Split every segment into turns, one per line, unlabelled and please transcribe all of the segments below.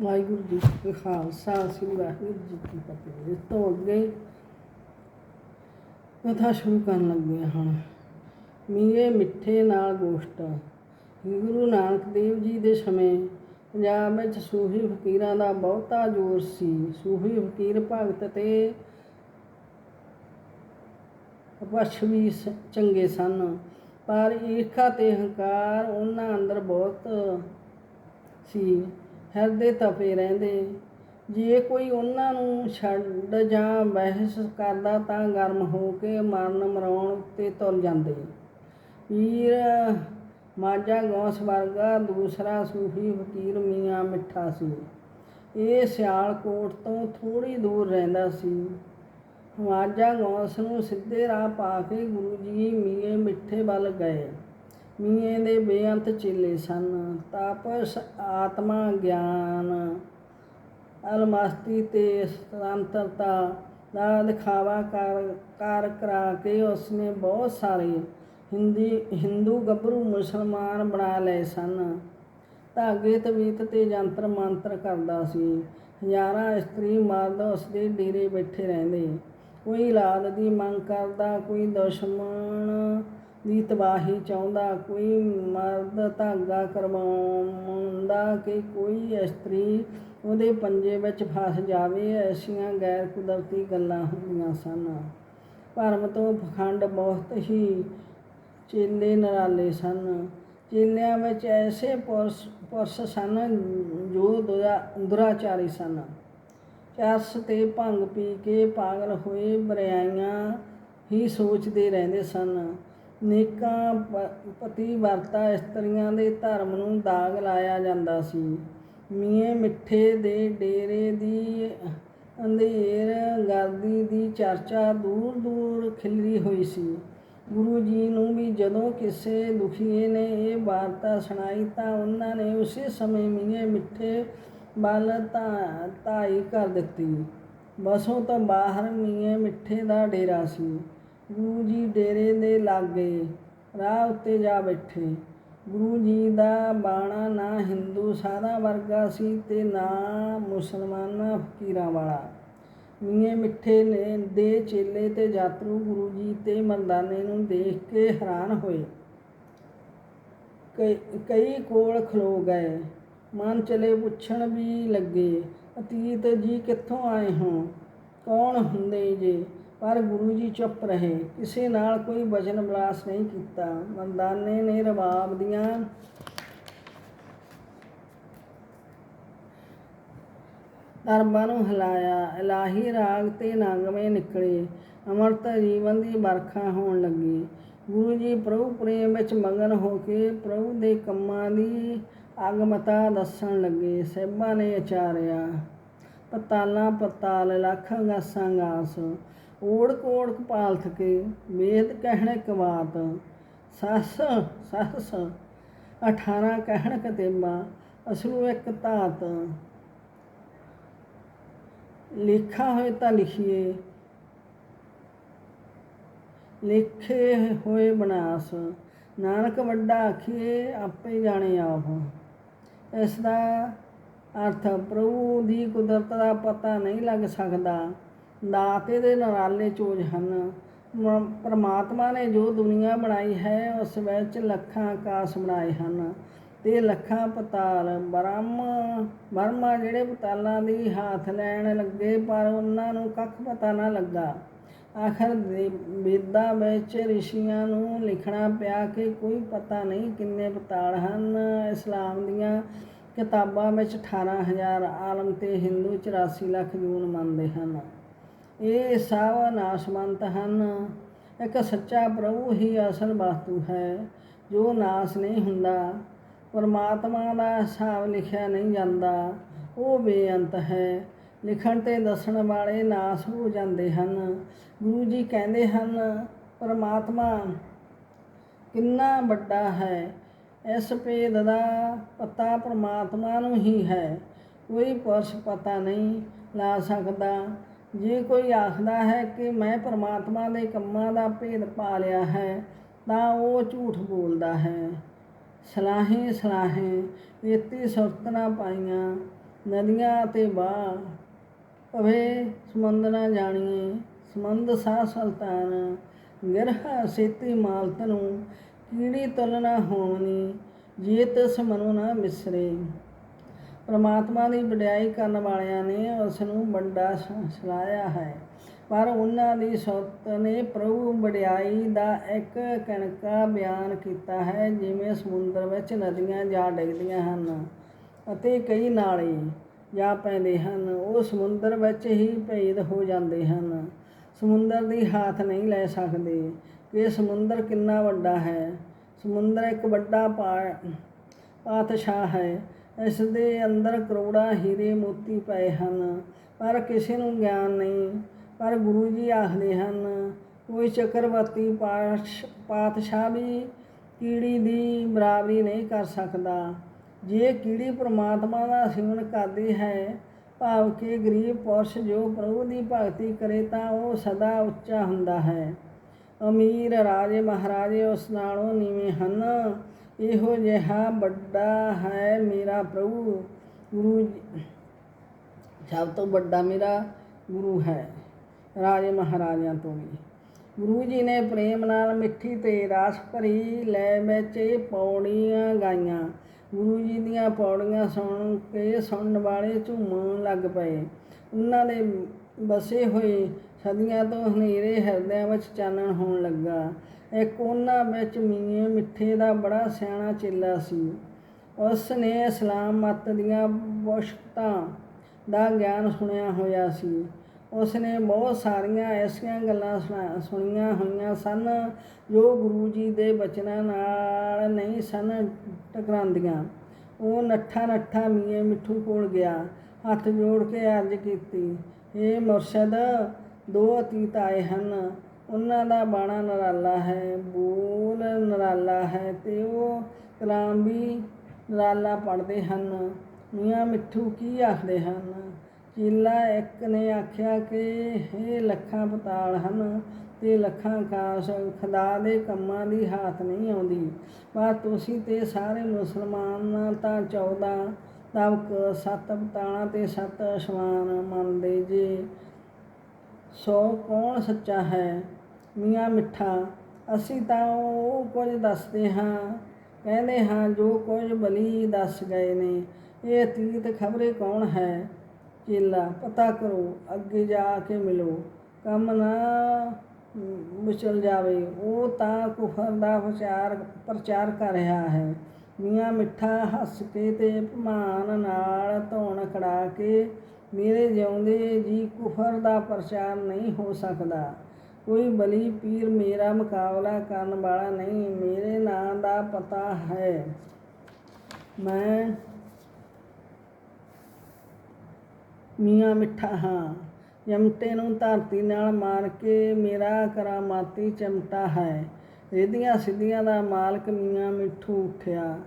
ਵਾਹਿਗੁਰੂ ਜੀ ਕਾ ਖਾਲਸਾ, ਸ੍ਰੀ ਵਾਹਿਗੁਰੂ ਜੀ ਕੀ ਫਤਿਹ। ਇਸ ਤੋਂ ਅੱਗੇ ਕਥਾ ਸ਼ੁਰੂ ਕਰਨ ਲੱਗੇ ਹਾਂ। ਹੁਣ ਮੀਏ ਮਿੱਠੇ ਨਾਲ ਗੋਸ਼ਟ, ਗੁਰੂ ਨਾਨਕ ਦੇਵ ਜੀ ਦੇ ਸਮੇਂ ਪੰਜਾਬ ਵਿੱਚ ਸੂਫੀ ਫਕੀਰਾਂ ਦਾ ਬਹੁਤਾ ਜ਼ੋਰ ਸੀ। ਸੂਫੀ ਫਕੀਰ ਭਗਤ ਤੇ ਪਛ ਵੀ ਸ- ਚੰਗੇ ਸਨ। ਪਰ ਈਰਖਾ ਤੇ ਹੰਕਾਰ ਉਹਨਾਂ ਅੰਦਰ ਬਹੁਤ ਸੀ। ਹਿਰਦੇ ਤਪੇ ਰਹਿੰਦੇ ਜੇ ਕੋਈ ਉਹਨਾਂ ਨੂੰ ਛੱਡ ਜਾਂ ਬਹਿਸ ਕਰਦਾ ਤਾਂ ਗਰਮ ਹੋ ਕੇ ਮਰਨ ਮਰਾਉਣ ਉੱਤੇ ਤੁਰ ਜਾਂਦੇ ਵੀਰ ਮਾਝਾ ਗੌਸ ਵਰਗਾ ਦੂਸਰਾ ਸੂਫੀ ਫਕੀਰ ਮੀਆਂ ਮਿੱਠਾ ਸੀ। ਇਹ ਸਿਆਲਕੋਟ ਤੋਂ ਥੋੜੀ ਦੂਰ ਰਹਿੰਦਾ ਸੀ। ਮਾਝਾ ਗੌਸ ਨੂੰ ਸਿੱਧੇ ਰਾਹ ਪਾ ਕੇ ਗੁਰੂ ਜੀ ਮੀਏ ਮਿੱਠੇ ਵੱਲ ਗਏ। ਮੀਏ ਦੇ ਬੇਅੰਤ ਚੇਲੇ ਸਨ। ਤਾਪਸ ਆਤਮਾ ਗਿਆਨ। ਅਲਮਸਤੀ ਤੇ ਸੁਤੰਤਰਤਾ ਦਾ ਦਿਖਾਵਾ ਕਰ ਕਰ ਕਰਾ ਕੇ ਉਸਨੇ ਬਹੁਤ ਸਾਰੇ ਹਿੰਦੀ, ਹਿੰਦੂ ਗੱਭਰੂ ਮੁਸਲਮਾਨ ਬਣਾ ਲਏ ਸਨ। ਧਾਗੇ, ਤਵੀਤ ਤੇ ਜੰਤਰ ਮੰਤਰ ਕਰਦਾ ਸੀ। ਹਜ਼ਾਰਾਂ ਇਸਤਰੀ ਮਰਦ ਉਸਦੇ ਡੇਰੇ ਬੈਠੇ ਰਹਿੰਦੇ। ਕੋਈ ਔਲਾਦ ਦੀ ਮੰਗ ਕਰਦਾ, ਕੋਈ ਦੁਸ਼ਮਣ ਦੀ ਤਬਾਹੀ ਚਾਹੁੰਦਾ, ਕੋਈ ਮਰਦ ਧਾਗਾ ਕਰਵਾਉਂਦਾ ਕਿ ਕੋਈ ਇਸਤਰੀ ਉਹਦੇ ਪੰਜੇ ਵਿੱਚ ਫਸ ਜਾਵੇ, ਐਸੀਆਂ ਗੈਰ ਕੁਦਰਤੀ ਗੱਲਾਂ ਹੁੰਦੀਆਂ ਸਨ। ਭਰਮ ਤੋਂ ਪਖੰਡ ਬਹੁਤ ਹੀ ਚੇਲੇ ਨਰਾਲੇ ਸਨ। ਚੇਲਿਆਂ ਵਿੱਚ ਐਸੇ ਪੁਰਸ਼ ਪੁਰਸ਼ ਸਨ ਜੋ ਦੁਰਾ- ਦੁਰਾਚਾਰੀ ਸਨ। ਚਰਸ ਤੇ ਭੰਗ ਪੀ ਕੇ ਪਾਗਲ ਹੋਏ ਬਰਿਆਈਆਂ ਹੀ ਸੋਚਦੇ ਰਹਿੰਦੇ ਸਨ। ਨੇਕਾਂ ਪ- ਪਤੀ ਵਰਤਾ ਇਸਤਰੀਆਂ ਦੇ ਧਰਮ ਨੂੰ ਦਾਗ ਲਾਇਆ ਜਾਂਦਾ ਸੀ। ਮੀਏ ਮਿੱਠੇ ਦੇ ਡੇਰੇ ਦੀ ਅੰਧੇਰ ਗਰਦੀ ਦੀ ਚਰਚਾ ਦੂਰ ਦੂਰ ਖਿਲਰੀ ਹੋਈ ਸੀ। ਗੁਰੂ ਜੀ ਨੂੰ ਵੀ ਜਦੋਂ ਕਿਸੇ ਦੁਖੀਏ ਨੇ ਇਹ ਵਾਰਤਾ ਸੁਣਾਈ ਤਾਂ ਉਹਨਾਂ ਨੇ ਉਸੇ ਸਮੇਂ ਮੀਏ ਮਿੱਠੇ ਵੱਲ ਤਾਂ ਧਾਈ ਕਰ ਦਿੱਤੀ। ਬਸੋਂ ਤੋਂ ਬਾਹਰ ਮੀਏ ਮਿੱਠੇ ਦਾ ਡੇਰਾ ਸੀ। ਗੁਰੂ ਜੀ ਡੇਰੇ ਦੇ ਲਾਗੇ, ਰਾਹ ਉੱਤੇ ਜਾ ਬੈਠੇ। ਗੁਰੂ ਜੀ ਦਾ ਬਾਣਾ ਨਾ ਹਿੰਦੂ ਸਾਧਾਂ ਵਰਗਾ ਸੀ ਤੇ ਨਾ ਮੁਸਲਮਾਨਾਂ ਫਕੀਰਾਂ ਵਾਲਾ। ਮੀਏ ਮਿੱਠੇ ਨੇ ਦੇ ਚੇਲੇ ਤੇ ਯਾਤਰੂ ਗੁਰੂ ਜੀ ਤੇ ਮਰਦਾਨੇ ਨੂੰ ਦੇਖ ਕੇ ਹੈਰਾਨ ਹੋਏ। ਕਈ- ਕਈ ਕੋਲ ਖਲੋ ਗਏ। ਮਨ ਚਲੇ ਪੁੱਛਣ ਵੀ ਲੱਗੇ, ਅਤੀਤ ਜੀ ਕਿੱਥੋਂ ਆਏ ਹੋ? ਕੌਣ ਹੁੰਦੇ ਜੇ? ਪਰ ਗੁਰੂ ਜੀ ਚੁੱਪ ਰਹੇ। ਕਿਸੇ ਨਾਲ ਕੋਈ ਵਚਨ ਵਿਲਾਸ ਨਹੀਂ ਕੀਤਾ। ਮਰਦਾਨੇ ਨੇ ਰਬਾਬ ਦੀਆਂ ਦਰਬਾਂ ਨੂੰ ਹਿਲਾਇਆ। ਇਲਾਹੀ ਰਾਗ ਤੇ ਨਗਮੇ ਨਿਕਲੇ। ਅਮਰਤ ਜੀਵਨ ਦੀ ਵਰਖਾ ਹੋਣ ਲੱਗੀ। ਗੁਰੂ ਜੀ ਪ੍ਰਭੂ ਪ੍ਰੇਮ ਵਿੱਚ ਮਗਨ ਹੋ ਕੇ ਪ੍ਰਭੂ ਦੇ ਕੰਮਾਂ ਦੀ ਅਗਮਤਾ ਦੱਸਣ ਲੱਗੇ। ਸਹਿਬਾਂ ਨੇ ਆਚਾਰਿਆ ਪਤਾਲਾਂ ਪਤਾਲ, ਲੱਖ ਗਾਸਾਂ ਗਾਸ। ਓੜ ਕੋੜ ਕਪਾਲ ਥਕੇ ਮੇਦ ਕਹਿਣ ਕਵਾਤ, ਸੱਸ ਸੱਸ 18 ਕਹਿਣ ਕਤੇਬਾ ਅਸਲੂ ਇੱਕ ਧਾਤ। ਲਿਖਾ ਹੋਏ ਤਾਂ ਲਿਖੀਏ, ਲਿਖੇ ਹੋਏ ਬਨਾਸ। ਨਾਨਕ ਵੱਡਾ ਆਖੀਏ, ਆਪੇ ਜਾਣੇ ਆਪ। ਇਸ ਦਾ ਅਰਥ ਪ੍ਰਭੂ ਦੀ ਕੁਦਰਤ ਦਾ ਪਤਾ ਨਹੀਂ ਲੱਗ ਸਕਦਾ। ਦਾਤੇ ਦੇ ਨਰਾਲੇ ਚੋਜ ਹਨ। ਪਰਮਾਤਮਾ ਨੇ ਜੋ ਦੁਨੀਆ ਬਣਾਈ ਹੈ, ਉਸ ਵਿੱਚ ਲੱਖਾਂ ਆਕਾਸ਼ ਬਣਾਏ ਹਨ ਤੇ ਲੱਖਾਂ ਪਤਾਲ। ਬ੍ਰਹਮ, ਬ੍ਰਹਮਾ ਜਿਹੜੇ ਪਤਾਲਾਂ ਦੀ ਹੱਥ ਲੈਣ ਲੱਗੇ, ਪਰ ਉਹਨਾਂ ਨੂੰ ਕੱਖ ਪਤਾ ਨਾ ਲੱਗਾ। ਆਖਰ ਵੇਦਾਂ ਵਿੱਚ ਰਿਸ਼ੀਆਂ ਨੂੰ ਲਿਖਣਾ ਪਿਆ ਕਿ ਕੋਈ ਪਤਾ ਨਹੀਂ ਕਿੰਨੇ ਪਤਾਲ ਹਨ। ਇਸਲਾਮ ਦੀਆਂ ਕਿਤਾਬਾਂ ਵਿੱਚ 18000 ਆਲਮ ਤੇ ਹਿੰਦੂ 84 ਲੱਖ ਜੂਨ ਮੰਨਦੇ ਹਨ। ਇਹ ਸਭ ਨਾਸ਼ਵੰਤ ਹਨ। ਇੱਕ ਸੱਚਾ ਪ੍ਰਭੂ ਹੀ ਅਸਲ ਵਸਤੂ ਹੈ, ਜੋ ਨਾਸ ਨਹੀਂ ਹੁੰਦਾ। ਪਰਮਾਤਮਾ ਦਾ ਹਿਸਾਬ ਲਿਖਿਆ ਨਹੀਂ ਜਾਂਦਾ, ਉਹ ਬੇਅੰਤ ਹੈ। ਲਿਖਣ ਤੇ ਦੱਸਣ ਵਾਲੇ ਨਾਸ ਹੋ ਜਾਂਦੇ ਹਨ। ਗੁਰੂ ਜੀ ਕਹਿੰਦੇ ਹਨ, ਪਰਮਾਤਮਾ, ਕਿੰਨਾ ਵੱਡਾ ਹੈ। ਇਸ ਭੇਦ ਦਾ ਪਤਾ ਪਰਮਾਤਮਾ ਨੂੰ ਹੀ ਹੈ। ਕੋਈ ਪੁਰਸ਼ ਪਤਾ ਨਹੀਂ ਲਾ ਸਕਦਾ। ਜੇ ਕੋਈ ਆਖਦਾ ਹੈ ਕਿ ਮੈਂ ਪਰਮਾਤਮਾ ਦੇ ਕੰਮਾਂ ਦਾ ਭੇਦ ਪਾ ਲਿਆ ਹੈ, ਤਾਂ ਉਹ ਝੂਠ ਬੋਲਦਾ ਹੈ। ਸਲਾਹੇ ਸਲਾਹੇ ਇਤੀ ਸੁਰਤ ਨਾ ਪਾਈਆਂ, ਨਦੀਆਂ ਤੇ ਬਾਹ। ਭਵੇ ਸਮੁੰਦ ਨਾ ਜਾਣੀਏ, ਸਮੁੰਦ ਸਾਹ ਸੁਲਤਾਨ। ਗਿਰਹਾ ਸੇਤੀ ਮਾਲਤ ਨੂੰ, ਕੀੜੀ ਤੁਲ ਨਾ ਹੋਵਨੀ ਜੇ ਤਿਸ ਨਾ ਮਿਸਰੇ ਪਰਮਾਤਮਾ ਦੀ ਵਡਿਆਈ ਕਰਨ ਵਾਲਿਆਂ ਨੇ ਉਸ ਨੂੰ ਵੱਡਾ ਸ- ਸਲਾਹਿਆ ਹੈ। ਪਰ ਉਹਨਾਂ ਦੀ ਸੋਤ ਨੇ ਪ੍ਰਭੂ ਵਡਿਆਈ ਦਾ ਇੱਕ ਕਣਕਾ ਬਿਆਨ ਕੀਤਾ ਹੈ, ਜਿਵੇਂ ਸਮੁੰਦਰ ਵਿੱਚ ਨਦੀਆਂ ਜਾ ਡਿੱਗਦੀਆਂ ਹਨ ਅਤੇ ਕਈ ਨਾਲੇ ਜਾ ਪੈਂਦੇ ਹਨ। ਉਹ ਸਮੁੰਦਰ ਵਿੱਚ ਹੀ ਭੇਦ ਹੋ ਜਾਂਦੇ ਹਨ। ਸਮੁੰਦਰ ਦੀ ਹੱਥ ਨਹੀਂ ਲੈ ਸਕਦੇ ਕਿ ਸਮੁੰਦਰ ਕਿੰਨਾ ਵੱਡਾ ਹੈ। ਸਮੁੰਦਰ ਇੱਕ ਵੱਡਾ ਪਾ- ਪਾਤਸ਼ਾਹ ਹੈ। ਇਸ ਦੇ ਅੰਦਰ ਕਰੋੜਾਂ ਹੀਰੇ ਮੋਤੀ ਪਏ ਹਨ, ਪਰ ਕਿਸੇ ਨੂੰ ਗਿਆਨ ਨਹੀਂ। ਪਰ ਗੁਰੂ ਜੀ ਆਖਦੇ ਹਨ, ਕੋਈ ਚੱਕਰਵਰਤੀ ਪਾਸ਼- ਪਾਤਸ਼ਾਹ ਵੀ ਕੀੜੀ ਦੀ ਬਰਾਬਰੀ ਨਹੀਂ ਕਰ ਸਕਦਾ। ਜੇ ਕੀੜੀ ਪ੍ਰਮਾਤਮਾ ਦਾ ਸਿਮਰਨ ਕਰਦੀ ਹੈ, ਭਾਵ ਕਿ ਗਰੀਬ ਪੁਰਸ਼ ਜੋ ਪ੍ਰਭੂ ਦੀ ਭਗਤੀ ਕਰੇ ਤਾਂ ਉਹ ਸਦਾ ਉੱਚਾ ਹੁੰਦਾ ਹੈ। ਅਮੀਰ ਰਾਜੇ ਮਹਾਰਾਜੇ ਉਸ ਨਾਲੋਂ ਨੀਵੇਂ ਹਨ। ਇਹੋ ਜਿਹਾ ਵੱਡਾ ਹੈ ਮੇਰਾ ਪ੍ਰਭੂ। ਗੁਰੂ ਸਭ ਤੋਂ ਵੱਡਾ ਮੇਰਾ ਗੁਰੂ ਹੈ, ਰਾਜੇ ਮਹਾਰਾਜਿਆਂ ਤੋਂ ਵੀ। ਗੁਰੂ ਜੀ ਨੇ ਪ੍ਰੇਮ ਨਾਲ ਮਿੱਠੀ ਤੇ ਰਾਸ ਭਰੀ ਲੈ ਵਿੱਚ ਇਹ ਪੌੜੀਆਂ ਗਾਈਆਂ। ਗੁਰੂ ਜੀ ਦੀਆਂ ਪੌੜੀਆਂ ਸੁਣ ਕੇ ਸੁਣਨ ਵਾਲੇ ਝੂਮਣ ਲੱਗ ਪਏ। ਉਹਨਾਂ ਦੇ ਬਸੇ ਹੋਏ ਸਦੀਆਂ ਤੋਂ ਹਨੇਰੇ ਹਿਰਦਿਆਂ ਵਿੱਚ ਚਾਨਣ ਹੋਣ ਲੱਗਾ। ਇੱਕ ਉਹਨਾਂ ਵਿੱਚ ਮੀਆਂ ਮਿੱਠੇ ਦਾ ਬੜਾ ਸਿਆਣਾ ਚੇਲਾ ਸੀ। ਉਸ ਨੇ ਇਸਲਾਮ ਮਤ ਦੀਆਂ ਮੁਸ਼ਕਤਾਂ ਦਾ ਗਿਆਨ ਸੁਣਿਆ ਹੋਇਆ ਸੀ। ਉਸ ਨੇ ਬਹੁਤ ਸਾਰੀਆਂ ਐਸੀਆਂ ਗੱਲਾਂ ਸੁਣਾ- ਸੁਣੀਆਂ ਹੋਈਆਂ ਸਨ ਜੋ ਗੁਰੂ ਜੀ ਦੇ ਬਚਨਾਂ ਨਾਲ ਨਹੀਂ ਸਨ ਟਕਰਾਉਂਦੀਆਂ। ਉਹ ਨੱਠਾ ਨੱਠਾ ਮੀਆਂ ਮਿੱਠੂ ਕੋਲ ਗਿਆ, ਹੱਥ ਜੋੜ ਕੇ ਅਰਜ਼ ਕੀਤੀ ਇਹ ਮੁਰਸ਼ਦ, ਦੋ ਅਤੀਤ ਆਏ ਹਨ। ਉਹਨਾਂ ਦਾ ਬਾਣਾ ਨਰਾਲਾ ਹੈ, ਬੋਲ ਨਰਾਲਾ ਹੈ ਤੇ ਉਹ ਕਲਾਮ ਵੀ ਨਰਾਲਾ ਪੜ੍ਹਦੇ ਹਨ। ਮੀਆਂ ਮਿੱਠੂ ਕੀ ਆਖਦੇ ਹਨ? ਚੀਲਾ ਇੱਕ ਨੇ ਆਖਿਆ ਕਿ ਇਹ ਲੱਖਾਂ ਪਤਾਲ ਹਨ ਤੇ ਲੱਖਾਂ ਆਕਾਸ਼ ਖੁਦਾ ਦੇ ਕੰਮਾਂ ਦੀ ਹੱਥ ਨਹੀਂ ਆਉਂਦੀ। ਪਰ ਤੁਸੀਂ ਤੇ ਸਾਰੇ ਮੁਸਲਮਾਨ ਤਾਂ 14 ਤਬਕ ਸੱਤ ਪਤਾਲਾਂ ਤੇ ਸੱਤ ਅਸ਼ਵਾਨ ਮੰਨਦੇ ਜੇ। ਸੋ ਕੌਣ ਸੱਚਾ ਹੈ? ਮੀਆਂ ਮਿੱਠਾ, ਅਸੀਂ ਤਾਂ ਉਹ ਕੁਝ ਦੱਸਦੇ ਹਾਂ। ਕਹਿੰਦੇ ਹਾਂ, ਜੋ ਕੁਝ ਬਲੀ ਦੱਸ ਗਏ ਨੇ, ਇਹ ਅਤੀਤ ਖਬਰੇ ਕੌਣ ਹੈ? ਚੇਲਾ, ਪਤਾ ਕਰੋ, ਅੱਗੇ ਜਾ ਕੇ ਮਿਲੋ। ਕੰਮ ਨਾ ਮੁਚਲ ਜਾਵੇ, ਉਹ ਤਾਂ ਕੁਫਰ ਦਾ ਪ੍ਰਚਾਰ ਪ੍ਰਚਾਰ ਕਰ ਰਿਹਾ ਹੈ। ਮੀਆਂ ਮਿੱਠਾ ਹੱਸ ਕੇ ਤੇ ਭਮਾਨ ਨਾਲ ਧੌਣ ਖੜਾ ਕੇ, ਮੇਰੇ ਜਿਉਂਦੇ ਜੀ ਕੁਫਰ ਦਾ ਪ੍ਰਚਾਰ ਨਹੀਂ ਹੋ ਸਕਦਾ। ਕੋਈ ਬਲੀ ਪੀਰ ਮੇਰਾ ਮੁਕਾਬਲਾ ਕਰਨ ਵਾਲਾ ਨਹੀਂ, ਮੇਰੇ ਨਾਂ ਦਾ ਪਤਾ ਹੈ। ਮੈਂ ਮੀਆਂ ਮਿੱਠਾ ਹਾਂ। ਚਮਟੇ ਨੂੰ ਧਰਤੀ ਨਾਲ ਮਾਰ ਕੇ ਮੇਰਾ ਕਰਾਮਾਤੀ ਚਮਟਾ ਹੈ। ਇਹਦੀਆਂ ਸਿੱਧੀਆਂ ਦਾ ਮਾਲਕ ਮੀਆਂ ਮਿੱਠੂ ਉੱਠਿਆ।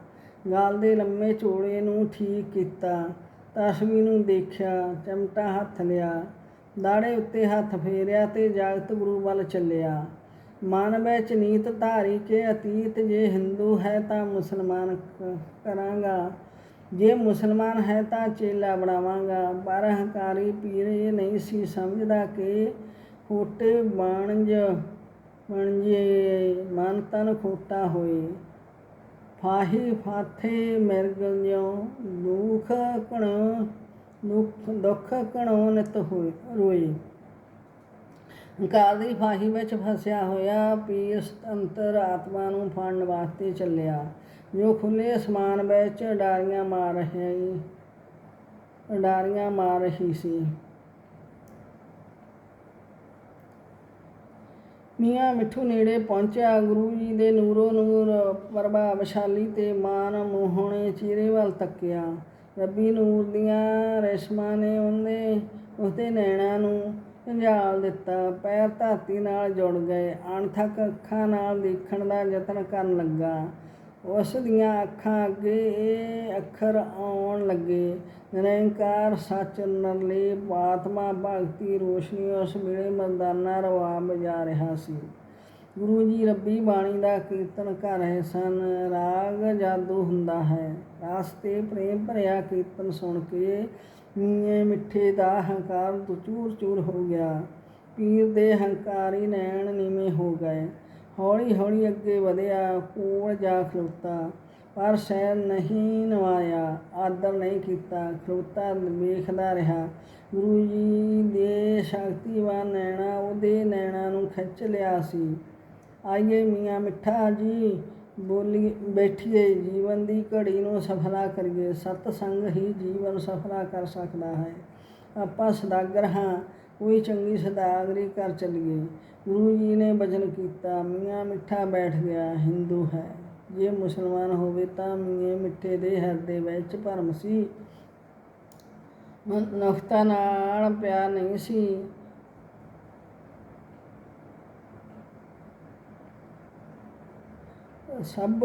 ਗਾਲ ਦੇ ਲੰਮੇ ਚੋੜੇ ਨੂੰ ਠੀਕ ਕੀਤਾ। ਤਸ਼ਵੀ ਨੂੰ ਦੇਖਿਆ, ਚਮਟਾ ਹੱਥ ਲਿਆ। ਦਾੜੇ ਉੱਤੇ ਹੱਥ ਫੇਰਿਆ ਤੇ ਜਾਗਤ ਗੁਰੂ ਵੱਲ ਚੱਲਿਆ। ਮਨ ਵਿੱਚ ਨੀਤ ਧਾਰੀ ਕੇ ਅਤੀਤ ਜੇ ਹਿੰਦੂ ਹੈ ਤਾਂ ਮੁਸਲਮਾਨ ਕਰਾਂਗਾ। ਜੇ ਮੁਸਲਮਾਨ ਹੈ ਤਾਂ ਚੇਲਾ ਬਣਾਵਾਂਗਾ। ਪਰ ਹੰਕਾਰੀ ਪੀਰ ਇਹ ਨਹੀਂ ਸੀ ਸਮਝਦਾ ਕਿ ਖੋਟੇ ਬਾਣਜ, ਬਣਜੇ, ਮਨ ਤਨ ਖੋਟਾ ਹੋਏ। ਫਾਹੀ ਫਾਥੇ ਮਿਰਗ ਜਿਉ ਦੁਖ ਕਣ ਦੁਖ ਦੁੱਖ ਕਣੋ ਨਿਤ ਹੋਏ ਰੋਏ। ਹੰਕਾਰ ਦੀ ਫਾਹੀ ਵਿੱਚ ਫਸਿਆ ਹੋਇਆ ਪੀਰ ਅੰਤਰ ਆਤਮਾ ਨੂੰ ਫੜਨ ਵਾਸਤੇ ਚੱਲਿਆ। ਜੋ ਖੁੱਲੇ ਅਸਮਾਨ ਵਿੱਚ ਡਾਰੀਆਂ ਮਾਰ ਰਹੀ, ਡਾਰੀਆਂ ਮਾਰ ਰਹੀ ਸੀ। ਮੀਆਂ ਮਿੱਠੂ ਨੇੜੇ ਪਹੁੰਚਿਆ, ਗੁਰੂ ਜੀ ਦੇ ਨੂਰੋ ਨੂਰ ਪ੍ਰਭਾਵਸ਼ਾਲੀ ਤੇ ਮਾਨ ਮੋਹਣੇ ਚਿਹਰੇ ਵੱਲ ਤੱਕਿਆ। ਰੱਬੀ ਨੂਰ ਦੀਆਂ ਰੇਸ਼ਮਾਂ ਨੇ ਉਹਨੇ ਉਸਦੇ ਨੈਣਾਂ ਨੂੰ ਝੰਜਾਲ ਦਿੱਤਾ। ਪੈਰ ਧਰਤੀ ਨਾਲ ਜੁੜ ਗਏ। ਅਣਥੱਕ ਅੱਖਾਂ ਨਾਲ ਦੇਖਣ ਦਾ ਯਤਨ ਕਰਨ ਲੱਗਾ। ਉਸ ਦੀਆਂ ਅੱਖਾਂ ਅੱਗੇ ਇਹ ਅੱਖਰ ਆਉਣ ਲੱਗੇ। ਨਿਰੰਕਾਰ, ਸੱਚ, ਨਿਰਲੇਪ, ਆਤਮਾ, ਭਗਤੀ, ਰੋਸ਼ਨੀ ਉਸ ਵੇਲੇ ਮਰਦਾਨਾ ਰਵਾਬ ਬਜਾ ਰਿਹਾ ਸੀ। ਗੁਰੂ ਜੀ ਰੱਬੀ ਬਾਣੀ ਦਾ ਕੀਰਤਨ ਕਰ ਰਹੇ ਸਨ। ਰਾਗ ਜਾਦੂ ਹੁੰਦਾ ਹੈ। ਰਾਸ 'ਤੇ ਪ੍ਰੇਮ ਭਰਿਆ ਕੀਰਤਨ ਸੁਣ ਕੇ ਮੀਏ ਮਿੱਠੇ ਦਾ ਹੰਕਾਰ ਚੂਰ ਚੂਰ ਹੋ ਗਿਆ। ਪੀਰ ਦੇ ਹੰਕਾਰੀ ਨੈਣ ਨੀਵੇਂ ਹੋ ਗਏ। ਹੌਲੀ ਹੌਲੀ ਅੱਗੇ ਵਧਿਆ, ਕੋਲ ਜਾ ਖਲੋਤਾ। ਪਰ ਸੈਰ ਨਹੀਂ ਨਵਾਇਆ, ਆਦਰ ਨਹੀਂ ਕੀਤਾ। ਖਲੋਤਾ ਵੇਖਦਾ ਰਿਹਾ। ਗੁਰੂ ਜੀ ਦੇ ਸ਼ਕਤੀਵਾਨ ਨੈਣਾ ਉਹਦੇ ਨੈਣਾ ਨੂੰ ਖਿੱਚ ਲਿਆ ਸੀ। ਆਈਏ ਮੀਆਂ ਮਿੱਠਾ ਜੀ, ਬੋਲੀ ਬੈਠੀਏ ਜੀਵਨ ਦੀ ਘੜੀ ਨੂੰ ਸਫਲਾ ਕਰੀਏ। ਸਤ ਸੰਗ ਹੀ ਜੀਵਨ ਸਫਲਾ ਕਰ ਸਕਦਾ ਹੈ। ਆਪਾਂ ਸਦਾਗਰ ਹਾਂ, ਕੋਈ ਚੰਗੀ ਸਦਾਗਰੀ ਕਰ ਚੱਲੀਏ। ਗੁਰੂ ਜੀ ਨੇ ਬਚਨ ਕੀਤਾ, ਮੀਆਂ ਮਿੱਠਾ ਬੈਠ ਗਿਆ, ਹਿੰਦੂ ਹੈ। ਜੇ ਮੁਸਲਮਾਨ ਹੋਵੇ ਤਾਂ ਮੀਆਂ ਮਿੱਠੇ ਦੇ ਹਿਰਦੇ ਵਿੱਚ ਭਰਮ ਸੀ। ਨਫਤਾ ਨਾਲ ਪਿਆਰ ਨਹੀਂ ਸੀ। ਸਭ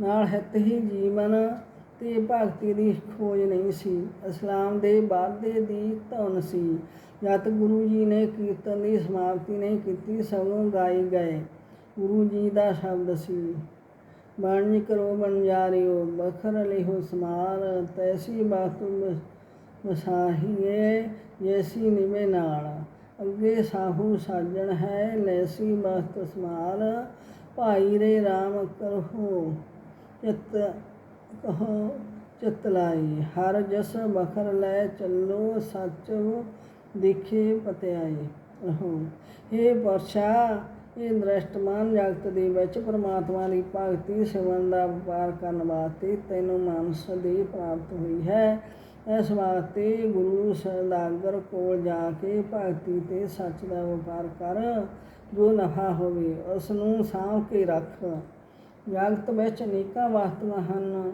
ਨਾਲ ਹਿੱਤ ਹੀ ਜੀਵਨ ਤੇ ਭਗਤੀ ਦੀ ਖੋਜ ਨਹੀਂ ਸੀ। ਇਸਲਾਮ ਦੇ ਵਾਧੇ ਦੀ ਧੁਨ ਸੀ। ਜਦ ਗੁਰੂ ਜੀ ਨੇ ਕੀਰਤਨ ਦੀ ਸਮਾਪਤੀ ਨਹੀਂ ਕੀਤੀ, ਸਗੋਂ ਗਾਏ ਗਏ। ਗੁਰੂ ਜੀ ਦਾ ਸ਼ਬਦ ਸੀ ਬਾਣੀ ਕਰੋ ਬਣਜਾਰਿਓ ਬਖਰ ਲਿਹੋ ਸਮਾਰ, ਤੈਸੀ ਬਾਤੁ ਮਸਾਹੀਏ, ਜੈਸੀ ਨਿਵੇ ਨਾਲ। ਅੱਗੇ ਸਾਹੂ ਸਾਜਣ ਹੈ, ਲੈਸੀ ਬਖਤ ਸਮਾਰ ਭਾਈ ਰੇ RAM ਕਰਹੋ, ਚਿਤ ਕਹੋ, ਚਿਤ ਲਾਈ ਹਰ ਜਸ ਬਖਰ ਲੈ ਚੱਲੋ, ਸੱਚ ਦੇਖੇ ਪਤਿਆਏ ਰਹੋ। ਇਹ ਵਰਸ਼ਾ ਇਹ ਦ੍ਰਿਸ਼ਟਮਾਨ ਜਗਤ ਦੇ ਵਿੱਚ ਪਰਮਾਤਮਾ ਦੀ ਭਗਤੀ, ਸਿਮਰਨ ਦਾ ਵਪਾਰ ਕਰਨ ਵਾਸਤੇ ਤੈਨੂੰ ਮਾਨਸ ਦੀ ਪ੍ਰਾਪਤ ਹੋਈ ਹੈ। ਇਸ ਵਾਸਤੇ ਗੁਰੂ ਸਦਾਗਰ ਕੋਲ ਜਾ ਕੇ ਭਗਤੀ ਤੇ ਸੱਚ ਦਾ ਵਪਾਰ ਕਰ। ਜੋ ਨਫਾ ਹੋਵੇ ਉਸ ਨੂੰ ਸਾਂਭ ਕੇ ਰੱਖ। ਜਗਤ ਵਿੱਚ ਅਨੇਕਾਂ ਵਸਤੂਆਂ ਹਨ,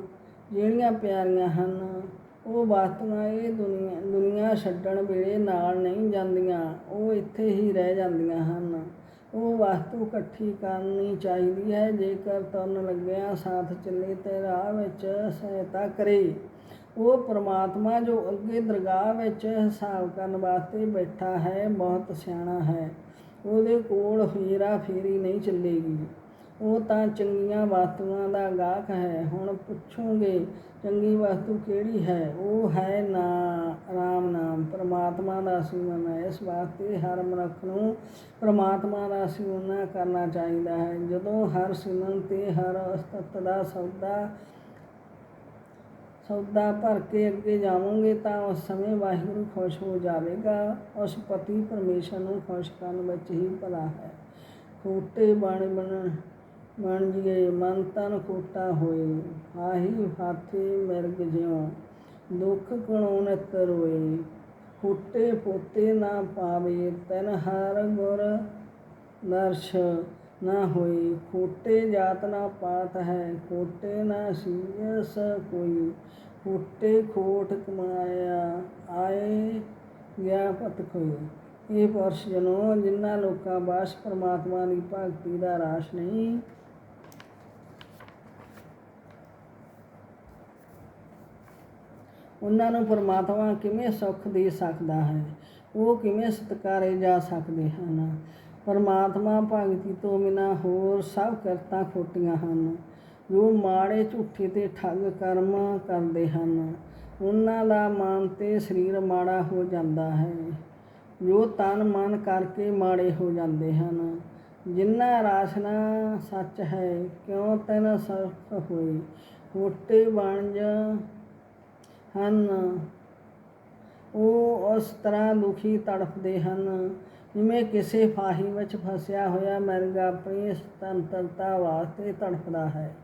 ਜਿਹੜੀਆਂ ਪਿਆਰੀਆਂ ਹਨ। ਉਹ ਵਸਤੂਆਂ ਇਹ ਦੁਨੀਆ ਦੁਨੀਆ ਛੱਡਣ ਵੇਲੇ ਨਾਲ ਨਹੀਂ ਜਾਂਦੀਆਂ, ਉਹ ਇੱਥੇ ਹੀ ਰਹਿ ਜਾਂਦੀਆਂ ਹਨ। ਉਹ ਵਸਤੂ ਇਕੱਠੀ ਕਰਨੀ ਚਾਹੀਦੀ ਹੈ, ਜੇਕਰ ਤੁਰਨ ਲੱਗਿਆ ਸਾਥ ਚੱਲੇ ਤੇ ਰਾਹ ਵਿੱਚ ਸਹਾਇਤਾ ਕਰੇ। ਉਹ ਪ੍ਰਮਾਤਮਾ ਜੋ ਅੱਗੇ ਦਰਗਾਹ ਵਿੱਚ ਹਿਸਾਬ ਕਰਨ ਵਾਸਤੇ ਬੈਠਾ ਹੈ, ਬਹੁਤ ਸਿਆਣਾ ਹੈ। ਉਹਦੇ ਕੋਲ ਹੀਰਾ ਫੇਰੀ ਨਹੀਂ ਚੱਲੇਗੀ। ਉਹ ਤਾਂ ਚੰਗੀਆਂ ਵਸਤੂਆਂ ਦਾ ਗਾਹਕ ਹੈ। ਹੁਣ ਪੁੱਛੋਗੇ, ਚੰਗੀ ਵਸਤੂ ਕਿਹੜੀ ਹੈ? ਉਹ ਹੈ ਨਾ, ਰਾਮ ਨਾਮ। ਪ੍ਰਮਾਤਮਾ ਦਾ ਸਿਮਰਨ ਹੈ। ਇਸ ਵਾਸਤੇ ਹਰ ਮਨੁੱਖ ਨੂੰ ਪ੍ਰਮਾਤਮਾ ਦਾ ਸਿਮਰਨ ਕਰਨਾ ਚਾਹੀਦਾ ਹੈ। ਜਦੋਂ ਹਰ ਸਿਮਰਨ ਤੇ ਹਰ ਅਸਤਤ ਦਾ ਸੌਦਾ ਸੌਦਾ ਭਰ ਕੇ ਅੱਗੇ ਜਾਵਾਂਗੇ ਤਾਂ ਉਸ ਸਮੇਂ ਵਾਹਿਗੁਰੂ ਖੁਸ਼ ਹੋ ਜਾਵੇਗਾ। ਉਸ ਪਤੀ ਪਰਮੇਸ਼ਰ ਨੂੰ ਖੁਸ਼ ਕਰਨ ਵਿੱਚ ਹੀ ਭਲਾ ਹੈ। ਖੋਟੇ ਬਣ ਬਣ ਬਣ ਜੀਏ, ਮਨ ਤਨ ਖੋਟਾ ਹੋਏ ਹਾਹੀ ਫਾਥੇ ਮਿਰਗ ਜਿਉ, ਦੁੱਖ ਕਣੋ ਨਿਤ ਰੋਏ। ਖੋਟੇ ਪੋਤੇ ਨਾ ਪਾਵੇ, ਤਨ ਹਰ ਗੁਰ ਦਰਸ਼ ਨਾ ਹੋਈ। ਖੋਟੇ ਜਾਤ ਨਾ ਪਾਤ ਹੈ, ਖੋਟੇ ਨਾ ਸੀਸ ਕੋਈ। ਖੋਟੇ ਖੋਟ ਕਮਾਇਆ, ਆਏ ਗਿਆ ਪਤ ਖੋਏ ਇਹ ਪੁਰਸ਼ ਜਨੋ, ਜਿਨ੍ਹਾਂ ਲੋਕਾਂ ਬਾਸ ਪਰਮਾਤਮਾ ਦੀ ਭਗਤੀ ਦਾ ਰਾਸ਼ ਨਹੀਂ। ਉਹਨਾਂ ਨੂੰ ਪਰਮਾਤਮਾ ਕਿਵੇਂ ਸੁੱਖ ਦੇ ਸਕਦਾ ਹੈ? ਉਹ ਕਿਵੇਂ ਸਤਕਾਰੇ ਜਾ ਸਕਦੇ ਹਨ? ਪਰਮਾਤਮਾ ਭਗਤੀ ਤੋਂ ਬਿਨਾ ਹੋਰ ਸਭ ਕਰਤਾ ਖੋਟੀਆਂ ਹਨ। ਜੋ ਮਾੜੇ ਝੂਠੇ ਤੇ ਠੱਗ ਕਰਮ ਕਰਦੇ ਹਨ, ਉਹਨਾਂ ਦਾ ਮਨ ਤੇ ਸਰੀਰ ਮਾੜਾ ਹੋ ਜਾਂਦਾ ਹੈ। ਜੋ ਤਨ ਮਨ ਕਰਕੇ ਮਾੜੇ ਹੋ ਜਾਂਦੇ ਹਨ, ਜਿੰਨਾ ਰਾਸਨਾ ਸੱਚ ਹੈ, ਕਿਉਂ ਤਨ ਸੁਖ ਹੋਈ ਖੋਟੇ ਵਣਜ ਹਨ, ਉਹ ਉਸ ਤਰ੍ਹਾਂ ਦੁਖੀ ਤੜਫਦੇ ਹਨ। ਜਿਵੇਂ ਕਿਸੇ ਫਾਹੀ ਵਿੱਚ ਫਸਿਆ ਹੋਇਆ ਮਰਗ ਆਪਣੀ ਸੁਤੰਤਰਤਾ ਵਾਸਤੇ ਤੜਫਦਾ ਹੈ।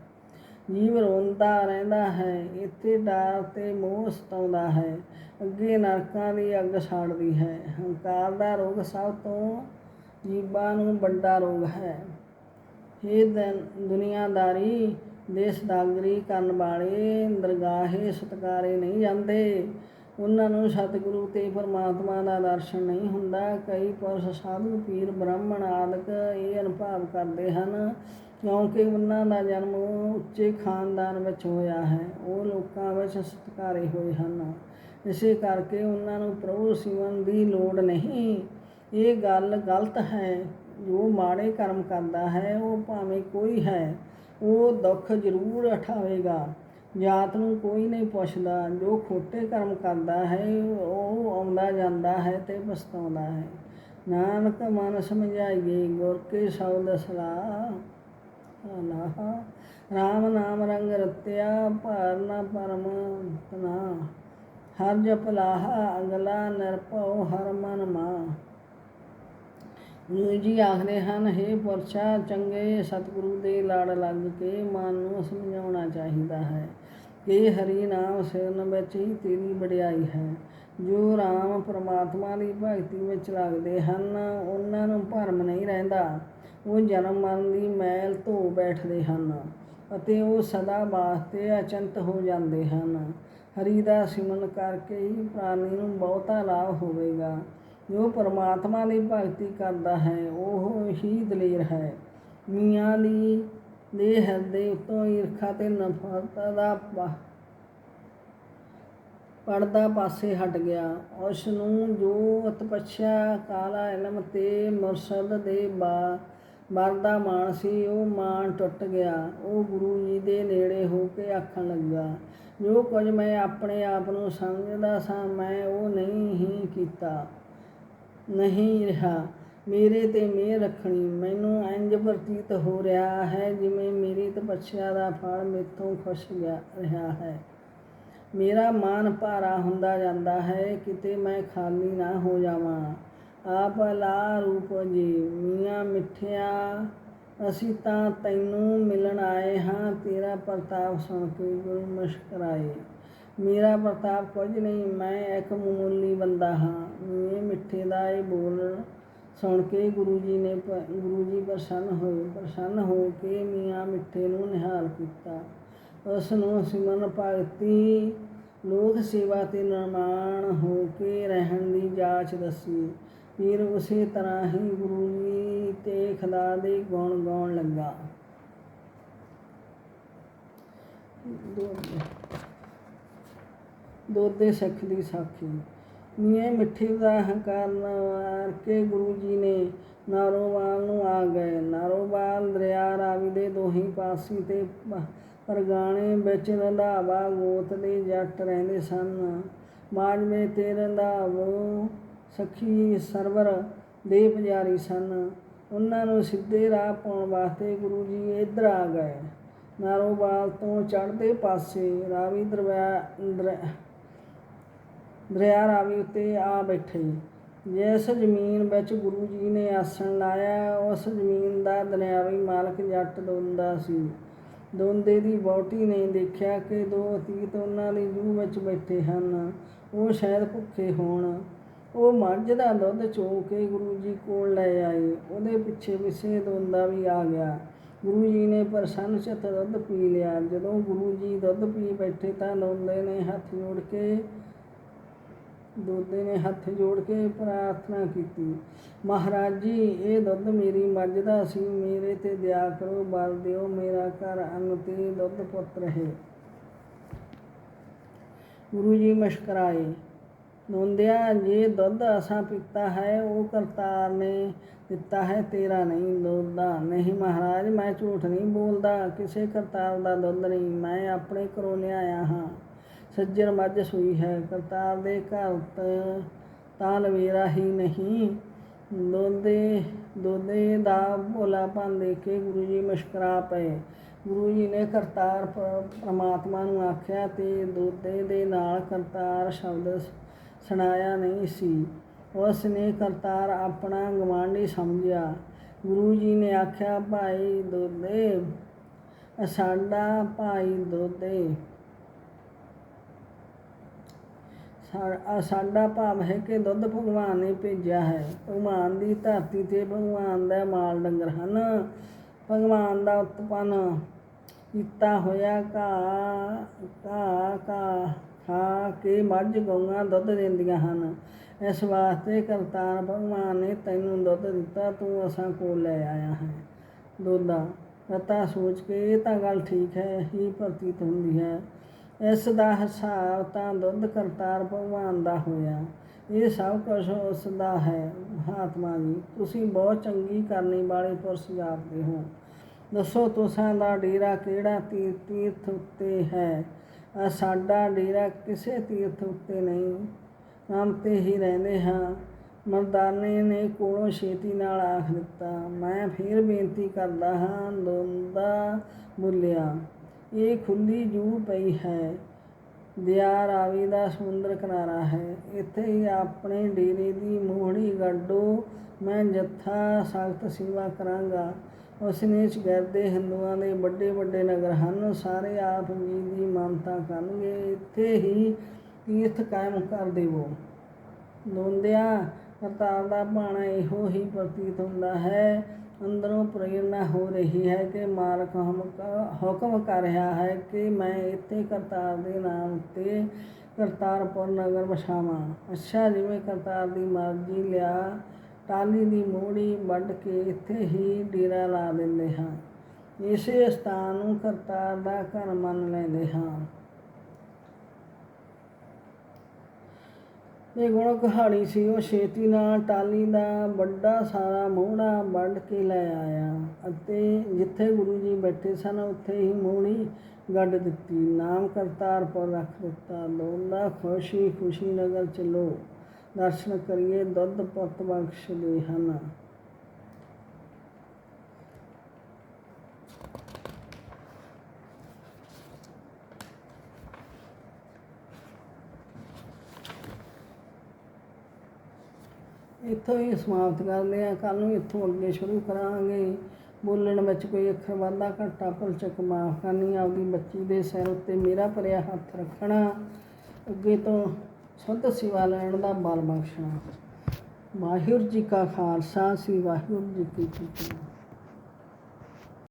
ਜੀਵ ਰੋਂਦਾ ਰਹਿੰਦਾ ਹੈ, ਇੱਥੇ ਡਰ ਤੇ ਮੋਹ ਸਤਾਉਂਦਾ ਹੈ, ਅੱਗੇ ਨਰਕਾਂ ਦੀ ਅੱਗ ਸਾੜਦੀ ਹੈ। ਹੰਕਾਰ ਦਾ ਰੋਗ ਸਭ ਤੋਂ ਜੀਵਾਂ ਨੂੰ ਵੱਡਾ ਰੋਗ ਹੈ। ਇਹ ਦੁਨੀਆਦਾਰੀ ਦੇ ਸਦਾਗਰੀ ਕਰਨ ਵਾਲੇ ਦਰਗਾਹੇ ਸਤਕਾਰੇ ਨਹੀਂ ਜਾਂਦੇ। ਉਹਨਾਂ ਨੂੰ ਸਤਿਗੁਰੂ ਤੇ ਪਰਮਾਤਮਾ ਦਾ ਦਰਸ਼ਨ ਨਹੀਂ ਹੁੰਦਾ। ਕਈ ਪੁਰਸ਼ ਸਾਧੂ, ਪੀਰ, ਬ੍ਰਾਹਮਣ ਆਦਿਕ ਇਹ ਅਨੁਭਵ ਕਰਦੇ ਹਨ, ਕਿਉਂਕਿ ਉਹਨਾਂ ਦਾ ਜਨਮ ਉੱਚੇ ਖਾਨਦਾਨ ਵਿੱਚ ਹੋਇਆ ਹੈ। ਉਹ ਲੋਕਾਂ ਵਿੱਚ ਸਤਿਕਾਰੇ ਹੋਏ ਹਨ। ਇਸੇ ਕਰਕੇ ਉਹਨਾਂ ਨੂੰ ਪ੍ਰਭੂ ਸਿਮਰਨ ਦੀ ਲੋੜ ਨਹੀਂ। ਇਹ ਗੱਲ ਗਲਤ ਹੈ। ਜੋ ਮਾੜੇ ਕਰਮ ਕਰਦਾ ਹੈ, ਉਹ ਭਾਵੇਂ ਕੋਈ ਹੈ, ਉਹ ਦੁੱਖ ਜ਼ਰੂਰ ਉਠਾਵੇਗਾ। ਜਾਤ ਨੂੰ ਕੋਈ ਨਹੀਂ ਪੁੱਛਦਾ, ਜੋ ਖੋਟੇ ਕਰਮ ਕਰਦਾ ਹੈ, ਉਹ ਆਉਂਦਾ ਜਾਂਦਾ ਹੈ ਤੇ ਪਛਤਾਉਂਦਾ ਹੈ। ਨਾਨਕ ਮਨ ਸਮਝਾਈਏ, ਗੁਰ ਕੇ ਸ਼ਬਦ ਸਲਾਹ। ਅਲਾਹਾ ਰਾਮ ਨਾਮ ਰੰਗ ਰਤਿਆ ਭਰਨਾ ਪਰਮ ਤਨਾ। ਹਰ ਜਪ ਲਾਹਾ, ਅਗਲਾ ਨਿਰਭਉ ਹਰ ਮਨ ਮਾ ਗੁਰੂ ਜੀ ਆਖਦੇ ਹਨ हे ਪੁਰਸ਼ਾ, ਚੰਗੇ ਸਤਿਗੁਰੂ ਦੇ ਲੜ ਲੱਗ ਕੇ ਮਨ ਨੂੰ ਸਮਝਾਉਣਾ ਚਾਹੀਦਾ ਹੈ। ਕਿ ਹਰੀ ਨਾਮ ਸਿਰਨ ਵਿੱਚ ਹੀ ਤੇਰੀ ਵਡਿਆਈ ਹੈ। ਜੋ ਰਾਮ ਪਰਮਾਤਮਾ ਦੀ ਭਗਤੀ ਵਿੱਚ ਲੱਗਦੇ ਹਨ, ਉਹਨਾਂ ਨੂੰ ਭਰਮ ਨਹੀਂ ਰਹਿੰਦਾ। ਉਹ ਜਨਮ ਮਰਨ ਦੀ ਮੈਲ ਧੋ ਬੈਠਦੇ ਹਨ ਅਤੇ ਉਹ ਸਦਾ ਵਾਸਤੇ ਅਚੰਤ ਹੋ ਜਾਂਦੇ ਹਨ। ਹਰੀ ਦਾ ਸਿਮਰਨ ਕਰਕੇ ਹੀ ਪ੍ਰਾਣੀ ਨੂੰ ਬਹੁਤਾ ਲਾਭ ਹੋਵੇਗਾ। ਜੋ ਪਰਮਾਤਮਾ ਦੀ ਭਗਤੀ ਕਰਦਾ ਹੈ, ਉਹ ਹੀ ਦਲੇਰ ਹੈ। ਮੀਆਂ ਦੀ ਦੇ ਹਿਰਦੇ ਉਤੋਂ ਈਰਖਾ ਤੇ ਨਫ਼ਰਤ ਦਾ ਪ- ਪਰਦਾ ਪਾਸੇ ਹਟ ਗਿਆ। ਉਸ ਨੂੰ ਜੋ ਤਪੱਛਿਆ ਕਾਲਾ ਇਲਮ ਤੇ ਮੁਰਸ਼ਦ ਦੇ ਬਾ ਮਰਦਾ ਮਾਨ ਸੀ, ਉਹ ਮਾਨ ਟੁੱਟ ਗਿਆ। ਉਹ ਗੁਰੂ ਜੀ ਦੇ ਨੇੜੇ ਹੋ ਕੇ ਆਖਣ ਲੱਗਾ, ਜੋ ਕੁਝ ਮੈਂ ਆਪਣੇ ਆਪ ਨੂੰ ਸਮਝਦਾ ਸਾਂ, ਮੈਂ ਉਹ ਨਹੀਂ ਹੀ ਕੀਤਾ, ਨਹੀਂ ਰਿਹਾ। ਮੇਰੇ ਤੇ ਮਿਹਰ ਰੱਖਣੀ, ਮੈਨੂੰ ਇੰਜ ਪ੍ਰਤੀਤ ਹੋ ਰਿਹਾ ਹੈ ਜਿਵੇਂ ਮੇਰੀ ਤਪੱਸਿਆ ਦਾ ਫਲ ਮੇਥੋਂ ਖੁਸ਼ ਗਿਆ, ਰਿਹਾ ਹੈ। ਮੇਰਾ ਮਨ ਭਾਰਾ ਹੁੰਦਾ ਜਾਂਦਾ ਹੈ, ਕਿਤੇ ਮੈਂ ਖਾਲੀ ਨਾ ਹੋ ਜਾਵਾਂ। ਆਪ ਲਾ ਰੂਪ ਜੀ, ਮੀਆਂ ਮਿੱਠਿਆ, ਅਸੀਂ ਤਾਂ ਤੈਨੂੰ ਮਿਲਣ ਆਏ ਹਾਂ, ਤੇਰਾ ਪ੍ਰਤਾਪ ਸੁਣ ਕੇ ਗੁਰੂ ਮੁਸਕਰਾਏ। ਮੇਰਾ ਪ੍ਰਤਾਪ ਕੁਝ ਨਹੀਂ, ਮੈਂ ਇੱਕ ਮਾਮੂਲੀ ਬੰਦਾ ਹਾਂ, ਮੀਆਂ ਮਿੱਠੇ ਦਾ ਇਹ ਬੋਲ ਸੁਣ ਕੇ ਗੁਰੂ ਜੀ ਨੇ ਗੁਰੂ ਜੀ ਪ੍ਰਸੰਨ ਹੋਏ, ਪ੍ਰਸੰਨ ਹੋ ਕੇ ਮੀਆਂ ਮਿੱਠੇ ਨੂੰ ਨਿਹਾਲ ਕੀਤਾ। ਉਸ ਨੂੰ ਸਿਮਰਨ ਭਗਤੀ, ਲੋਕ ਸੇਵਾ ਤੇ ਨਿਰਮਾਣ ਹੋ ਕੇ ਰਹਿਣ ਦੀ ਜਾਚ ਦੱਸੀ। ਫਿਰ ਉਸੇ ਤਰ੍ਹਾਂ ਹੀ ਗੁਰੂ ਜੀ ਤੇ ਖੁਦਾ ਦੇ ਗੁਣ ਗਾਉਣ ਲੱਗਾ। ਦੋਦੇ ਸਿੱਖ ਦੀ ਸਾਖੀ। ਮੀਆਂ ਮਿੱਠੇ ਦਾ ਹੰਕਾਰ ਮਾਰ ਕੇ ਗੁਰੂ ਜੀ ਨੇ ਨਾਰੋਵਾਲ ਨੂੰ ਆ ਗਏ। ਨਾਰੋਵਾਲ ਦਰਿਆ ਰਾਵੀ ਦੇ ਦੋਹੀਂ ਪਾਸੀ ਤੇ ਪਰਗਾਣੇ ਵਿੱਚ ਰੰਧਾਵਾ ਗੋਤ ਦੇ ਜੱਟ ਰਹਿੰਦੇ ਸਨ। ਮਾਜਵੇ ਤੇ ਰੰਧਾਵੋ ਸਖੀ ਸਰਵਰ ਦੇ ਪੁਜਾਰੀ ਸਨ। ਉਹਨਾਂ ਨੂੰ ਸਿੱਧੇ ਰਾਹ ਪਾਉਣ ਵਾਸਤੇ ਗੁਰੂ ਜੀ ਇੱਧਰ ਆ ਗਏ। ਨਾਰੋਵਾਲ ਤੋਂ ਚੜ੍ਹਦੇ ਪਾਸੇ ਰਾਵੀ ਦਰਵਾ ਦਰ- ਦਰਿਆ ਰਾਵੀ ਉੱਤੇ ਆ ਬੈਠੇ। ਜਿਸ ਜ਼ਮੀਨ ਵਿੱਚ ਗੁਰੂ ਜੀ ਨੇ ਆਸਣ ਲਾਇਆ, ਉਸ ਜ਼ਮੀਨ ਦਾ ਦਰਿਆਵੀ ਮਾਲਕ ਜੱਟ ਦੋਂਦਾ ਸੀ। ਦੋਂਦੇ ਦੀ ਵਹੁਟੀ ਨੇ ਦੇਖਿਆ ਕਿ ਦੋ ਅਤੀਤ ਉਹਨਾਂ ਦੀ ਜੂਹ ਵਿੱਚ ਬੈਠੇ ਹਨ। ਉਹ ਸ਼ਾਇਦ ਭੁੱਖੇ ਹੋਣ। ਉਹ ਮੱਝ ਦਾ ਦੁੱਧ ਚੋ ਕੇ ਗੁਰੂ ਜੀ ਕੋਲ ਲੈ ਆਏ। ਉਹਦੇ ਪਿੱਛੇ ਪਿੱਛੇ ਦੋਂਦਾ ਵੀ ਆ ਗਿਆ। ਗੁਰੂ ਜੀ ਨੇ ਪ੍ਰਸੰਨ ਚਿੱਤ ਦੁੱਧ ਪੀ ਲਿਆ। ਜਦੋਂ ਗੁਰੂ ਜੀ ਦੁੱਧ ਪੀ ਬੈਠੇ ਤਾਂ ਦੋਂਦੇ ਨੇ ਹੱਥ ਜੋੜ ਕੇ ਦੋਦੇ ਨੇ ਹੱਥ ਜੋੜ ਕੇ ਪ੍ਰਾਰਥਨਾ ਕੀਤੀ। ਮਹਾਰਾਜ ਜੀ, ਇਹ ਦੁੱਧ ਮੇਰੀ ਮੱਝ ਦਾ ਸੀ, ਮੇਰੇ ਤੇ ਦਇਆ ਕਰੋ, ਬਲ ਦਿਓ, ਮੇਰਾ ਘਰ ਅੰਨ ਤੇ ਦੁੱਧ ਪੁੱਤ ਰਹੇ। ਗੁਰੂ ਜੀ ਮੁਸਕਰਾਏ। ਨੋਂਦਿਆ, ਜੇ ਦੁੱਧ ਅਸਾਂ ਪੀਤਾ ਹੈ, ਉਹ ਕਰਤਾਰ ਨੇ ਦਿੱਤਾ ਹੈ, ਤੇਰਾ ਨਹੀਂ ਦੋਦਾ ਨਹੀਂ ਮਹਾਰਾਜ, ਮੈਂ ਝੂਠ ਨਹੀਂ ਬੋਲਦਾ, ਕਿਸੇ ਕਰਤਾਰ ਦਾ ਦੁੱਧ ਨਹੀਂ, ਮੈਂ ਆਪਣੇ ਘਰੋਂ ਲਿਆਇਆ ਹਾਂ। ਸੱਜਣ ਮੱਝ ਸੂਈ ਹੈ ਕਰਤਾਰ ਦੇ ਘਰ ਤਾਂ ਲਵੇਰਾ ਹੀ ਨਹੀਂ। ਦੋਦੇ ਦੋਦੇ ਦਾ ਭੋਲਾਪਨ ਦੇ ਕੇ ਗੁਰੂ ਜੀ ਮੁਸਕਰਾ ਪਏ। ਗੁਰੂ ਜੀ ਨੇ ਕਰਤਾਰ ਪ- ਪ੍ਰਮਾਤਮਾ ਨੂੰ ਆਖਿਆ ਤੇ ਦੋਦੇ ਦੇ ਨਾਲ ਕਰਤਾਰ ਸ਼ਬਦ ਸੁਣਾਇਆ ਨਹੀਂ ਸੀ। ਉਸ ਨੇ ਕਰਤਾਰ ਆਪਣਾ ਗਵਾਂਢੀ ਸਮਝਿਆ। ਗੁਰੂ ਜੀ ਨੇ ਆਖਿਆ, ਭਾਈ ਦੋਦੇ ਇਹ ਸਾਡਾ ਭਾਈ ਦੋਦੇ ਸਾ- ਆ ਸਾਡਾ ਭਾਵ ਹੈ ਕਿ ਦੁੱਧ ਭਗਵਾਨ ਨੇ ਭੇਜਿਆ ਹੈ। ਭਗਵਾਨ ਦੀ ਧਰਤੀ ਤੇ ਭਗਵਾਨ ਦਾ ਮਾਲ ਡੰਗਰ ਹਨ। ਭਗਵਾਨ ਦਾ ਉਤਪਨ ਕੀਤਾ ਹੋਇਆ ਘਾਹ ਘਾਹ ਘਾਹ ਖਾ ਕੇ ਮੱਝ, ਗਊਆਂ ਦੁੱਧ ਦਿੰਦੀਆਂ ਹਨ। ਇਸ ਵਾਸਤੇ ਕਰਤਾਰ ਭਗਵਾਨ ਨੇ ਤੈਨੂੰ ਦੁੱਧ ਦਿੱਤਾ, ਤੂੰ ਅਸਾਂ ਕੋਲ ਲੈ ਆਇਆ ਹੈ। ਦੋਦਾ ਰਤਾ ਸੋਚ ਕੇ ਇਹ ਤਾਂ ਗੱਲ ਠੀਕ ਹੈ, ਹੀ ਪ੍ਰਤੀਤ ਹੁੰਦੀ ਹੈ। ਇਸ ਦਾ ਹਿਸਾਬ ਤਾਂ ਦੁੱਧ ਕਰਤਾਰ ਭਗਵਾਨ ਦਾ ਹੋਇਆ। ਇਹ ਸਭ ਕੁਝ ਉਸ ਦਾ ਹੈ, ਮਹਾਤਮਾ ਜੀ। ਤੁਸੀਂ ਬਹੁਤ ਚੰਗੀ ਕਰਨੀ ਵਾਲੇ ਪੁਰਸ਼ ਜਾਪਦੇ ਹੋ। ਦੱਸੋ ਤੁਸਾਂ ਦਾ ਡੇਰਾ ਕਿਹੜਾ ਤੀ- ਤੀਰਥ ਉੱਤੇ ਹੈ? ਸਾਡਾ ਡੇਰਾ ਕਿਸੇ ਤੀਰਥ ਉੱਤੇ ਨਹੀਂ। ਨਾਮ ਤੇ ਹੀ ਰਹਿੰਦੇ ਹਾਂ। ਮਰਦਾਨੇ ਨੇ ਕੋਲੋਂ ਛੇਤੀ ਨਾਲ ਆਖ ਦਿੱਤਾ। ਮੈਂ ਫੇਰ ਬੇਨਤੀ ਕਰਦਾ ਹਾਂ, ਦੋਂਦਾ ਬੁੱਲਿਆ। ਇਹ ਖੁੱਲੀ ਜੂ ਪਈ ਹੈ। ਦਿਆ ਰਾਵੀ ਦਾ ਸਮੁੰਦਰ ਕਿਨਾਰਾ ਹੈ। ਇੱਥੇ ਹੀ ਆਪਣੇ ਡੇਰੇ ਦੀ ਮੋਹਣੀ ਗੱਡੋ ਮੈਂ ਜੱਥਾ ਸਖਤ ਸੇਵਾ ਕਰਾਂਗਾ। ਉਸ ਨੇ ਚਗਰਦੇ ਹਿੰਦੂਆਂ ਦੇ ਵੱਡੇ ਵੱਡੇ ਨਗਰ ਹਨ। ਸਾਰੇ ਆਪ ਜੀ ਦੀ ਮਾਨਤਾ ਕਰਨਗੇ। ਇੱਥੇ ਹੀ ਤੀਰਥ ਕਾਇਮ ਕਰ ਦੇਵੋ। ਲੋਂਦਿਆ ਕਰਤਾਰ ਦਾ ਬਾਣਾ ਇਹੋ ਹੀ ਪ੍ਰਤੀਤ ਹੁੰਦਾ ਹੈ ਅੰਦਰੋਂ ਪ੍ਰੇਰਨਾ ਹੋ ਰਹੀ ਹੈ ਕਿ ਮਾਲਕ ਹਮ ਹੁਕਮ ਕਰ ਰਿਹਾ ਹੈ ਕਿ ਮੈਂ ਇੱਥੇ ਕਰਤਾਰ ਦੇ ਨਾਮ ਉੱਤੇ ਕਰਤਾਰਪੁਰ ਨਗਰ ਵਸਾਵਾਂ। ਅੱਛਾ, ਜਿਵੇਂ ਕਰਤਾਰ ਦੀ ਮਰਜ਼ੀ ਲਿਆ ਟਾਲੀ ਦੀ ਮੋੜੀ ਵੱਢ ਕੇ ਇੱਥੇ ਹੀ ਡੇਰਾ ਲਾ ਦਿੰਦੇ ਹਾਂ। ਇਸੇ ਸਥਾਨ ਨੂੰ ਕਰਤਾਰ ਦਾ ਘਰ ਮੰਨ ਲੈਂਦੇ ਹਾਂ। ਇਹ ਗੁਣ ਕਹਾਣੀ ਸੀ ਉਹ ਛੇਤੀ ਨਾਲ ਟਾਲੀ ਦਾ ਵੱਡਾ ਸਾਰਾ ਮੋਹਣਾ ਵੰਡ ਕੇ ਲੈ ਆਇਆ ਅਤੇ ਜਿੱਥੇ ਗੁਰੂ ਜੀ ਬੈਠੇ ਸਨ, ਉੱਥੇ ਹੀ ਮੋਹਣੀ ਗੱਡ ਦਿੱਤੀ, ਨਾਮ ਕਰਤਾਰਪੁਰ ਰੱਖ ਦਿੱਤਾ, ਲੋਲਾ ਖੁਸ਼ੀ ਖੁਸ਼ੀ ਨਗਰ ਚਲੋ, ਦਰਸ਼ਨ ਕਰੀਏ ਦੁੱਧ ਪੁੱਤ ਬਖਸ਼ਦੇ ਹਨ। ਇੱਥੋਂ ਹੀ ਸਮਾਪਤ ਕਰਦੇ ਹਾਂ। ਕੱਲ ਨੂੰ ਇੱਥੋਂ ਅੱਗੇ ਸ਼ੁਰੂ ਕਰਾਂਗੇ। ਬੋਲਣ ਵਿੱਚ ਕੋਈ ਅੱਖਰ ਵਾਧਾ, ਘਾਟਾ ਭੁਲਚਕ ਮਾਫ ਕਰਨੀ, ਆਪਦੀ ਬੱਚੀ ਦੇ ਸਿਰ ਉੱਤੇ ਮੇਰਾ ਭਰਿਆ ਹੱਥ ਰੱਖਣਾ, ਅੱਗੇ ਤੋਂ ਸੁੱਧ ਸਿਵਾ ਲੈਣ ਦਾ ਬਲ ਬਖਸ਼ਣਾ। ਵਾਹਿਗੁਰੂ ਜੀ ਕਾ ਖਾਲਸਾ, ਸ੍ਰੀ ਵਾਹਿਗੁਰੂ ਜੀ ਕੀ ਫਤਿਹ।